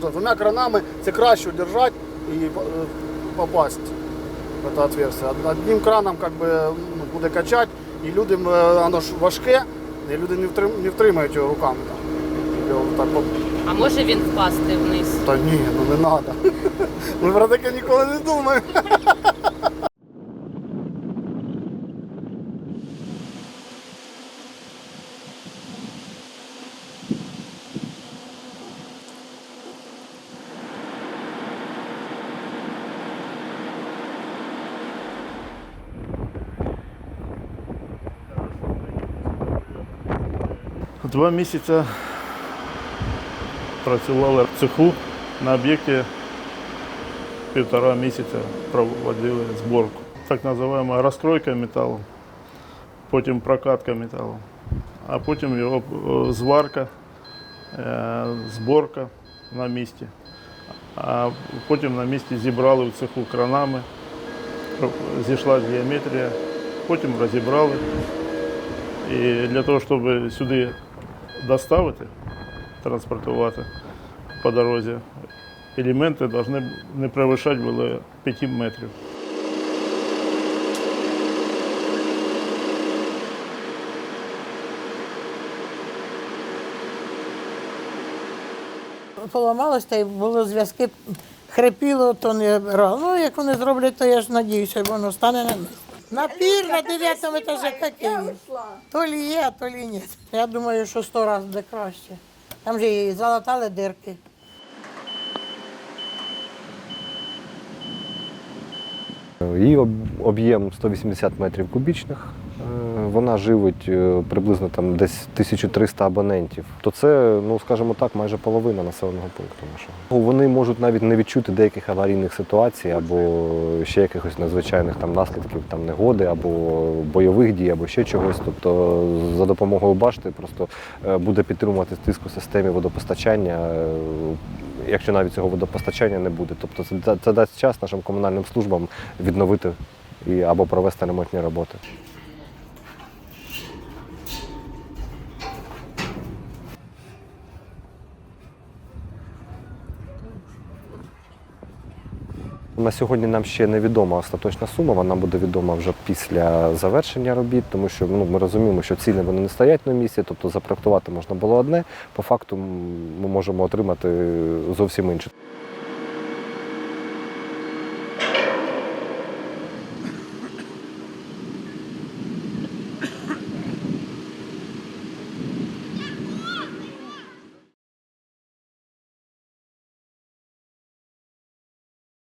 Двома кранами це краще держати і попасти попасть в це отверстие. Одним краном как би, ну, буде качати, і людям е, воно ж важке, і люди не, втрим, не втримають його руками. Його так, А може він впасти вниз? та ні, ну не треба. Ми про таке ніколи не думаємо. Два місяці працювали в цеху на об'єкті півтора місяця проводили зборку. Так називаємо розкройка металу, потім прокатка металу, а потім його е, зварка, е, зборка на місці. А потім на місці зібрали в цеху кранами, зійшла геометрія, потім розібрали. І для того, щоб сюди доставити, транспортувати по дорозі, елементи повинні не перевищати було 5 метрів. Поламалось, та й було зв'язки, хрипіло, то не. Ну, як вони зроблять, то я ж надіюся, воно стане на місце. Напір на дев'ятому етажі какие? То лі є, то лі ні. Я думаю, що сто разів буде краще. Там же і залатали дирки. Її об'єм 180 метрів кубічних. Вона живить е, приблизно там десь 1300 абонентів. То це, ну скажімо так, майже половина населеного пункту нашого. Вони можуть навіть не відчути деяких аварійних ситуацій або ще якихось надзвичайних там наслідків там негоди, або бойових дій, або ще чогось. Тобто за допомогою башти просто е, буде підтримувати тиск у системі водопостачання. е, Якщо навіть цього водопостачання не буде, тобто це, це дасть час нашим комунальним службам відновити і або провести ремонтні роботи. На сьогодні нам ще невідома остаточна сума, вона буде відома вже після завершення робіт, тому що ну, ми розуміємо, що ціни вони не стоять на місці, тобто запроектувати можна було одне, по факту ми можемо отримати зовсім інше.